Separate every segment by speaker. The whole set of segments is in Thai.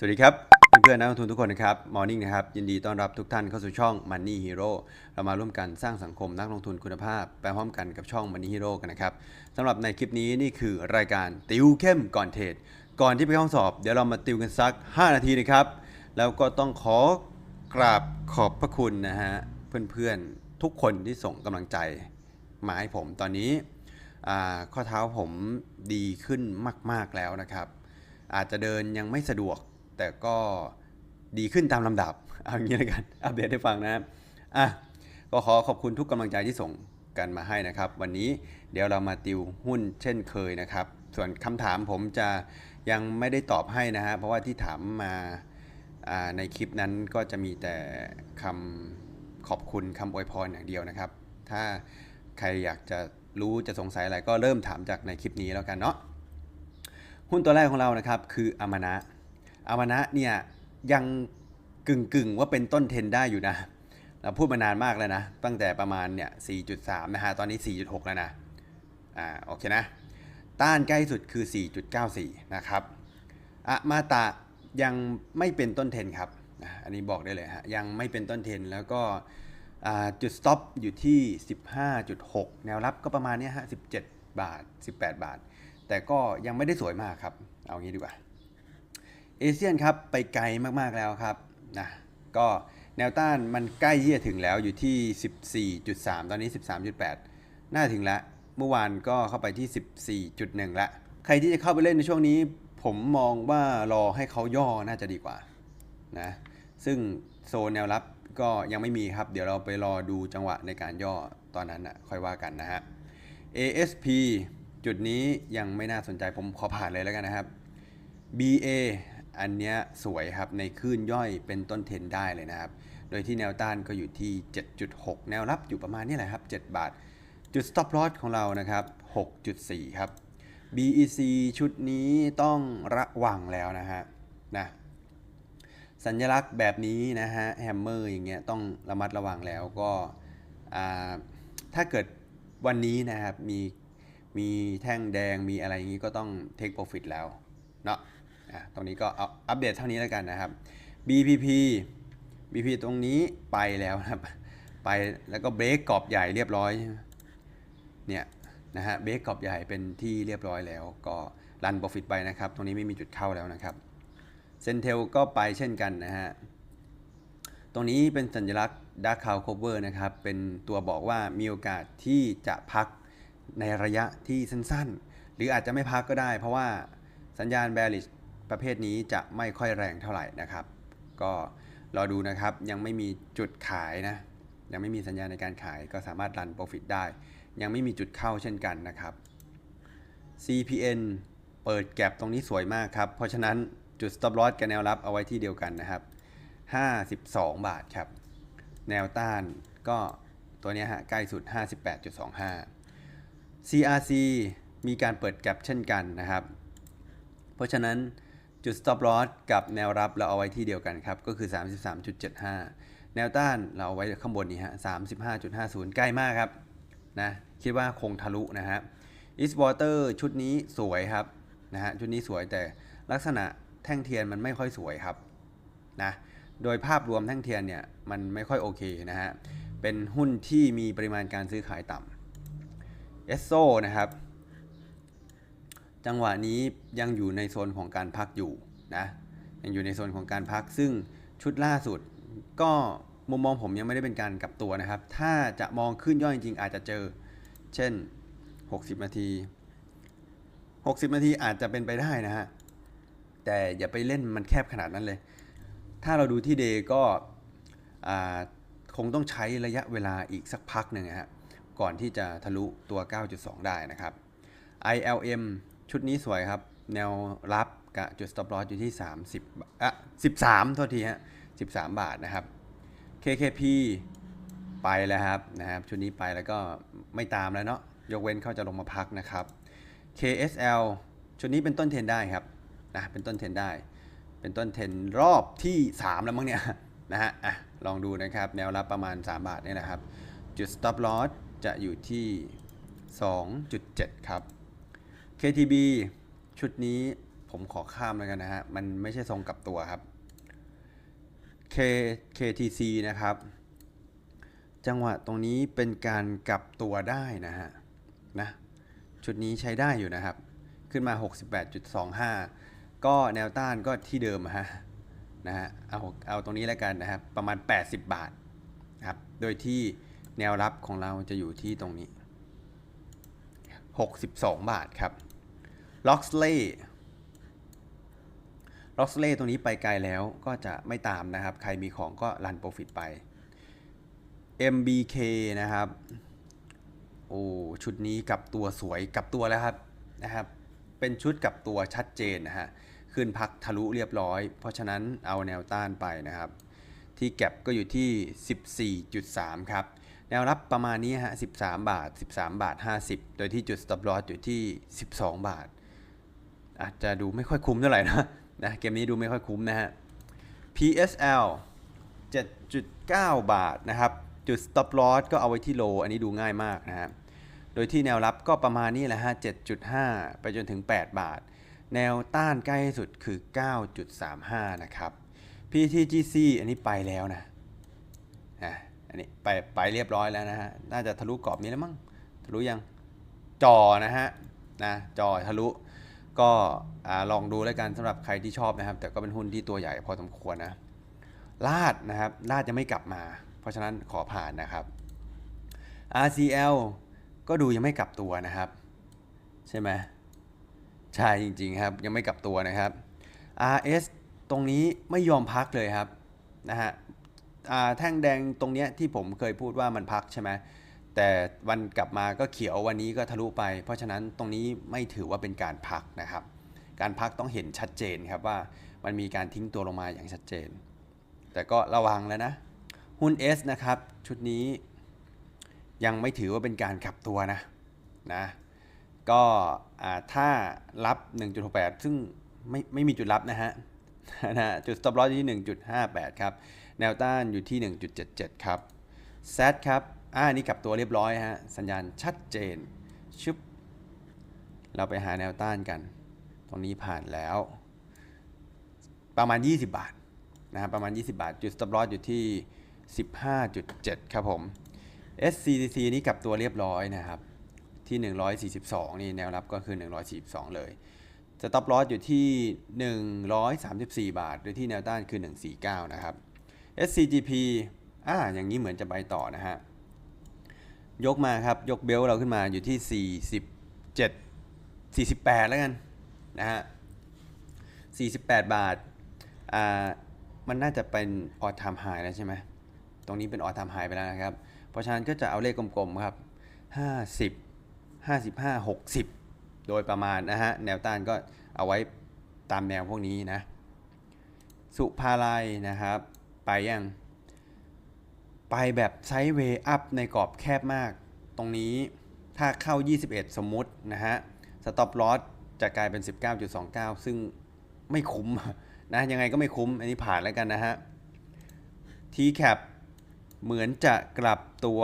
Speaker 1: สวัสดีครับ เพื่อนๆนักลงทุนทุกคนนะครับมอร์นิ่งนะครับ ยินดีต้อนรับทุกท่านเข้าสู่ช่อง Money Hero เรามาร่วมกันสร้างสังคมนักลงทุนคุณภาพ ไปพร้อมกันกับช่อง Money Hero กันนะครับสำหรับในคลิปนี้นี่คือรายการติวเข้มก่อนเทรดก่อนที่ไปห้องสอบ เดี๋ยวเรามาติวกันสัก 5 นาทีนะครับ แล้วก็ต้องขอกราบขอบพระคุณนะฮะเพื่อนๆทุกคนที่ส่งกำลังใจมาให้ผมตอนนี้ข้อเท้าผมดีขึ้นมาก ๆแล้วนะครับ อาจจะเดินยังไม่สะดวก แต่ก็ดีขึ้นตามลำดับเอาอย่างนี้แล้วกันอัปเดตให้ฟังนะครับอะก็ขอขอบคุณทุกกำลังใจที่ส่งกันมาให้นะครับ วันนี้เดี๋ยวเรามาติวหุ้นเช่นเคยนะครับ ส่วนคำถามผมจะยังไม่ได้ตอบให้นะฮะเพราะว่าที่ถามมาอ่าในคลิปนั้นก็จะมีแต่คำขอบคุณคำอวยพรอย่างเดียวนะครับ ถ้าใครอยากจะรู้จะสงสัยอะไรก็เริ่มถามจากในคลิปนี้แล้วกันเนาะหุ้นตัวแรกของเรานะครับคืออามานะ อามานะเนี่ยยังกึ่งกึ่งๆว่าเป็นต้นเทนได้อยู่นะ เราพูดมานานมากแล้วนะ ตั้งแต่ประมาณเนี่ย 4.3 นะฮะ ตอนนี้ 4.6 แล้วนะ อ่า โอเคนะ ต้านใกล้สุดคือ 4.94 นะครับอะมาตะยังไม่เป็นต้นเทนครับ อันนี้บอกได้เลยฮะ ยังไม่เป็นต้นเทน แล้วก็จุด stop อยู่ที่ 15.6 แนวรับก็ประมาณเนี้ยฮะ 17 บาท 18 บาท แต่ก็ยังไม่ได้สวยมากครับ เอางี้ดีกว่า เอเชียนครับไปไกลมากๆแล้วครับนะก็แนวต้านมันใกล้ที่จะถึงแล้วอยู่ที่ 14.3 ตอนนี้ 13.8 น่าถึงแล้วเมื่อวานก็เข้าไปที่ 14.1 ละใครที่จะเข้าไปเล่นในช่วงนี้ ผมมองว่ารอให้เขาย่อน่าจะดีกว่านะซึ่งโซนแนวรับก็ยังไม่มีครับ เดี๋ยวเราไปรอดูจังหวะในการย่อตอนนั้นนะค่อยว่ากันนะฮะ ASP จุดนี้ยังไม่น่าสนใจผมขอผ่านเลยแล้วกันนะครับ BA อันเนี้ยสวยครับในคลื่นย่อยเป็นต้นเทนได้เลยนะครับ โดยที่แนวต้านก็อยู่ที่ 7.6 แนวรับอยู่ประมาณนี้แหละครับ 7 บาท จุด stop loss ของเรานะครับ 6.4 ครับ BEC ชุดนี้ต้องระวังแล้วนะฮะนะสัญลักษณ์แบบนี้นะฮะแฮมเมอร์อย่างเงี้ยต้องระมัดระวังแล้วก็ถ้าเกิดวันนี้นะครับมีมีแท่งแดงมีอะไรอย่างงี้ก็ต้องเทคโปรฟิตแล้วเนาะ อะตรงนี้ก็เอาอัปเดตเท่านี้แล้วกันนะครับ BPP BP ตรงนี้ไปแล้วนะครับ ไปแล้วก็เบรกกรอบใหญ่เรียบร้อยเนี่ยนะฮะเบรกกรอบใหญ่เป็นที่เรียบร้อยแล้ว ก็รันโปรฟิตไปนะครับ ตรงนี้ไม่มีจุดเข้าแล้วนะครับเซนเทลก็ไปเช่นกันนะฮะตรงนี้เป็นสัญลักษณ์ Dark Cloud Cover นะครับ เป็นตัวบอกว่ามีโอกาสที่จะพักในระยะที่สั้นๆ หรืออาจจะไม่พักก็ได้ เพราะว่าสัญญาณ bearish ประเภทนี้จะไม่ค่อยแรงเท่าไหร่นะครับ ก็รอดูนะครับยังไม่มีจุดขายนะ ยังไม่มีสัญญาณในการขายก็สามารถรัน profit ได้ ยังไม่มีจุดเข้าเช่นกันนะครับ CPN เปิดแก็บตรงนี้สวยมากครับ เพราะฉะนั้นจุด stop loss กับแนวรับเอาไว้ที่เดียวกันนะครับ 52 บาทครับ แนวต้านก็ตัวนี้ฮะใกล้สุด 58.25 CRC มีการเปิดแก็บเช่นกันนะครับ เพราะฉะนั้น จุด stop loss กับแนวรับเราเอาไว้ที่เดียวกันครับ ก็คือ 33.75 แนวต้านเราเอาไว้ข้างบนนี้ฮะ 35.50 ใกล้มากครับนะ คิดว่าคงทะลุนะฮะ East Water ชุดนี้สวยครับนะฮะ ชุดนี้สวยแต่ลักษณะแท่งเทียนมันไม่ค่อยสวยครับนะ โดยภาพรวมแท่งเทียนเนี่ยมันไม่ค่อยโอเคนะฮะ เป็นหุ้นที่มีปริมาณการซื้อขายต่ำเอสโซนะครับ จังหวะนี้ยังอยู่ในโซนของการพักอยู่นะยังอยู่ในโซนของการพัก ซึ่งชุดล่าสุด ก็มุมมองผมยังไม่ได้เป็นการกลับตัวนะครับ ถ้าจะมองขึ้นย่อยจริง ๆ อาจจะเจอ เช่น 60 นาที 60 นาทีอาจจะเป็นไปได้นะฮะแต่อย่าไปเล่นมันแคบขนาดนั้นเลย ถ้าเราดูที่เดย์ก็คงต้องใช้ระยะเวลาอีกสักพักหนึ่งฮะก่อนที่จะทะลุตัว 9.2 ได้นะครับ ILM ชุดนี้สวยครับ แนวรับกับจุด stop loss อยู่ที่ 30อะ13โทษทีฮะ13 บาทนะครับ KKP ไปแล้วครับนะครับ ชุดนี้ไปแล้วก็ไม่ตามแล้วเนาะยกเว้นเขาจะลงมาพักนะครับ KSL ชุดนี้เป็นต้นเทนได้ครับนะเป็นต้นเทนได้ เป็นต้นเทนรอบที่ 3 แล้วมั้งเนี่ยนะฮะอะลองดูนะครับแนวรับประมาณ 3 บาทนี่แหละครับ จุด stop loss จะอยู่ที่ 2.7 ครับ KTB ชุดนี้ผมขอข้ามแล้วกันนะฮะ มันไม่ใช่ทรงกลับตัวครับ K KTC นะครับ จังหวะตรงนี้เป็นการกลับตัวได้นะฮะ นะ ชุดนี้ใช้ได้อยู่นะครับ ขึ้นมา 68.25 ก็แนวต้านก็ที่เดิมฮะ นะฮะ เอาเอาตรงนี้แล้วกันนะครับ ประมาณ 80 บาทครับ โดยที่แนวรับของเราจะอยู่ที่ตรงนี้ 62 บาทครับ ล็อกสเล่ล็อกสเล่ตรงนี้ไปไกลแล้วก็จะไม่ตามนะครับ ใครมีของก็รันโปรฟิตไป MBK นะครับ โอ้ชุดนี้กับตัวสวยกับตัวแล้วครับนะครับ เป็นชุดกับตัวชัดเจนนะฮะ ขึ้นพักทะลุเรียบร้อย เพราะฉะนั้นเอาแนวต้านไปนะครับ ที่แก็บก็อยู่ที่ 14.3 ครับ แนวรับประมาณนี้ฮะ 13 บาท 13 บาท 50 โดยที่จุด stop loss อยู่ที่ 12 บาท อาจจะดูไม่ค่อยคุ้มเท่าไหร่นะนะเกมนี้ดูไม่ค่อยคุ้มนะฮะ PSL 7.9 บาทนะครับ จุด stop loss ก็เอาไว้ที่ low อันนี้ดูง่ายมากนะฮะโดยที่แนวรับก็ประมาณนี้แหละฮะ 7.5 ไปจนถึง 8 บาท แนวต้านใกล้สุดคือ 9.35 นะครับ PTGC อันนี้ไปแล้วนะนะอันนี้ไปไปเรียบร้อยแล้วนะฮะ น่าจะทะลุกรอบนี้แล้วมั้ง ทะลุยัง จอนะฮะ นะ จอทะลุ ก็ลองดูแล้วกันสำหรับใครที่ชอบนะครับ แต่ก็เป็นหุ้นที่ตัวใหญ่พอสมควรนะลาดนะครับลาดจะไม่กลับมา เพราะฉะนั้นขอผ่านนะครับ RCL ก็ดูยังไม่กลับตัวนะครับ ใช่ไหมใช่จริงๆครับยังไม่กลับตัวนะครับ RS ตรงนี้ไม่ยอมพักเลยครับนะฮะแท่งแดงตรงเนี้ยที่ผมเคยพูดว่ามันพักใช่ไหม แต่วันกลับมาก็เขียววันนี้ก็ทะลุไป เพราะฉะนั้นตรงนี้ไม่ถือว่าเป็นการพักนะครับ การพักต้องเห็นชัดเจนครับว่ามันมีการทิ้งตัวลงมาอย่างชัดเจน แต่ก็ระวังแล้วนะ หุ้น S นะครับ ชุดนี้ยังไม่ถือว่าเป็นการขับตัวนะนะก็ถ้ารับ 1.68 ซึ่งไม่ไม่มีจุดรับนะฮะนะจุด stop loss อยู่ที่ 1.58 ครับ แนวต้านอยู่ที่ 1.77 ครับ Z ครับ อ่านี่กลับตัวเรียบร้อยฮะ สัญญาณชัดเจน ชึบ เราไปหาแนวต้านกัน ตรงนี้ผ่านแล้ว ประมาณ 20 บาทนะครับประมาณ 20 บาท จุด stop loss อยู่ที่ 15.7 ครับผม SCCC นี่กลับตัวเรียบร้อยนะครับ ที่ 142 นี่แนวรับก็คือ 142 เลยสต็อปลอสอยู่ที่ 134 บาท โดยที่แนวต้านคือ 149 นะครับ SCGP อ่า อย่างนี้เหมือนจะไปต่อนะฮะ ยกมาครับ ยกเบลต์เราขึ้นมาอยู่ที่ 47 48 แล้วกันนะฮะ 48 บาท อ่า มันน่าจะเป็นออ t ไทม์ไฮแล้วใช่ไหม ตรงนี้เป็นออ t ไทม์ไฮไปแล้วนะครับ เพราะฉะนั้นก็จะเอาเลขกลมๆครับ 50 55 60 โดยประมาณนะฮะ แนวต้านก็เอาไว้ตามแนวพวกนี้นะ สุภาลัยนะครับ ไปยัง ไปแบบไซด์เวย์อัพในกรอบแคบมาก ตรงนี้ถ้าเข้า 21 สมมุตินะฮะ สต็อปลอสจะกลายเป็น 19.29 ซึ่งไม่คุ้มนะยังไงก็ไม่คุ้ม อันนี้ผ่านแล้วกันนะฮะ T-cap เหมือนจะกลับตัว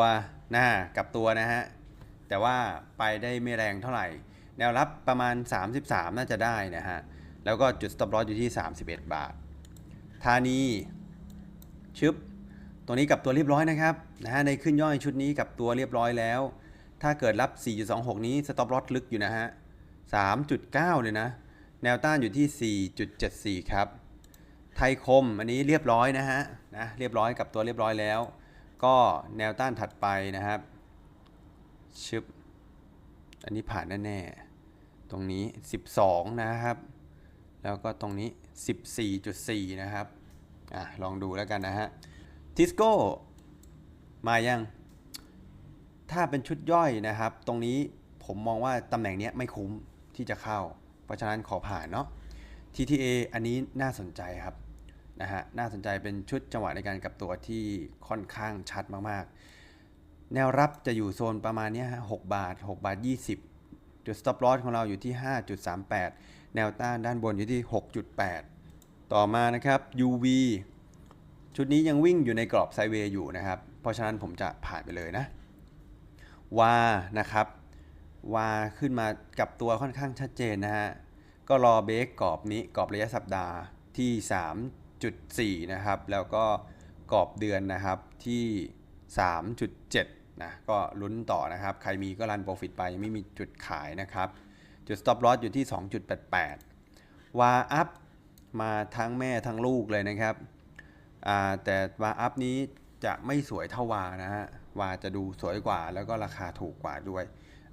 Speaker 1: น้ากลับตัวนะฮะ แต่ว่าไปได้ไม่แรงเท่าไหร่ แนวรับประมาณ 33 น่าจะได้นะฮะ แล้วก็จุด stop loss อยู่ที่ 31 บาท ธานีชึบ ตัวนี้กับตัวเรียบร้อยนะครับนะฮะในขึ้นย่อยชุดนี้กับตัวเรียบร้อยแล้ว ถ้าเกิดรับ 4.26 นี้ stop loss ลึกอยู่นะฮะ 3.9 เลยนะ แนวต้านอยู่ที่ 4.74 ครับ ไทยคมอันนี้เรียบร้อยนะฮะนะเรียบร้อยกับตัวเรียบร้อยแล้ว ก็แนวต้านถัดไปนะครับชึบอันนี้ผ่านแน่ๆตรงนี้ 12 นะครับ แล้วก็ตรงนี้ 14.4 นะครับอะลองดูแล้วกันนะฮะ ทิสโก้มายัง ถ้าเป็นชุดย่อยนะครับ ตรงนี้ผมมองว่าตำแหน่งนี้ไม่คุ้มที่จะเข้า เพราะฉะนั้นขอผ่านเนาะ TTA อันนี้น่าสนใจครับนะฮะน่าสนใจเป็นชุดจังหวะในการกลับตัวที่ค่อนข้างชัดมากๆ แนวรับจะอยู่โซนประมาณนี้ฮะ6บาท 6 บาท 20 จุด stop loss ของเราอยู่ที่ 5.38 แนวต้านด้านบนอยู่ที่ 6.8 ต่อมานะครับ UV ชุดนี้ยังวิ่งอยู่ในกรอบไซเวย์อยู่นะครับ เพราะฉะนั้นผมจะผ่านไปเลยนะวานะครับวาขึ้นมากับตัวค่อนข้างชัดเจนนะฮะ ก็รอเบรกกรอบนี้กรอบระยะสัปดาห์ที่ 3.4 นะครับ แล้วก็กรอบเดือนนะครับที่ 3.7 นะ ก็ลุ้นต่อนะครับ ใครมีก็รันโปรฟิตไปยังไม่มีจุดขายนะครับ จุด stop loss อยู่ที่ 2.88 วาอัพมาทั้งแม่ทั้งลูกเลยนะครับ แต่วาอัพนี้จะไม่สวยเท่าวานะฮะวาจะดูสวยกว่าแล้วก็ราคาถูกกว่าด้วย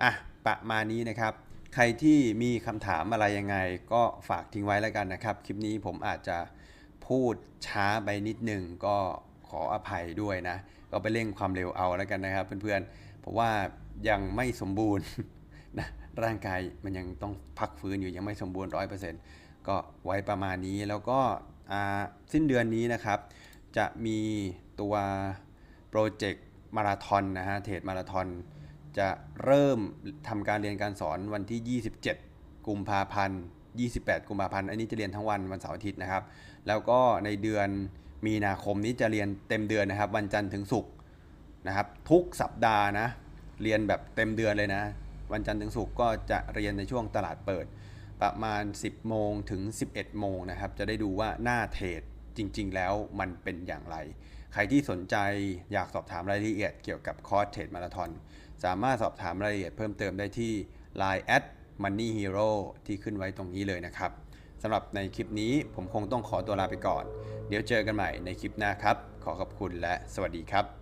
Speaker 1: อะประมาณนี้นะครับ ใครที่มีคำถามอะไรยังไงก็ฝากทิ้งไว้แล้วกันนะครับ คลิปนี้ผมอาจจะพูดช้าไปนิดหนึ่งก็ขออภัยด้วยนะ ก็ไปเร่งความเร็วเอาแล้วกันนะครับ เพื่อนๆ เพราะว่ายังไม่สมบูรณ์นะร่างกายมันยังต้องพักฟื้นอยู่ยังไม่สมบูรณ์ร้อยเปอร์เซ็นต์ก็ไว้ประมาณนี้แล้วก็อ่าสิ้นเดือนนี้นะครับ จะมีตัวโปรเจกต์มาราธอนนะฮะเทรดมาราธอนจะเริ่มทำการเรียนการสอนวันที่ 27 กุมภาพันธ์ 28 กุมภาพันธ์ อันนี้จะเรียนทั้งวันวันเสาร์อาทิตย์นะครับ แล้วก็ในเดือนมีนาคมนี้จะเรียนเต็มเดือนนะครับ วันจันทร์ถึงศุกร์นะครับ ทุกสัปดาห์นะ เรียนแบบเต็มเดือนเลยนะ วันจันทร์ถึงศุกร์ก็จะเรียนในช่วงตลาดเปิด ประมาณ 10 โมงถึง 11 โมงนะครับ จะได้ดูว่าหน้าเทรด จริง ๆ แล้วมันเป็นอย่างไร ใครที่สนใจอยากสอบถามรายละเอียดเกี่ยวกับคอร์สเทรดมาราธอนสามารถสอบถามรายละเอียดเพิ่มเติมได้ที่ Line at Money Hero ที่ขึ้นไว้ตรงนี้เลยนะครับสำหรับในคลิปนี้ผมคงต้องขอตัวลาไปก่อน เดี๋ยวเจอกันใหม่ในคลิปหน้าครับ ขอขอบคุณและสวัสดีครับ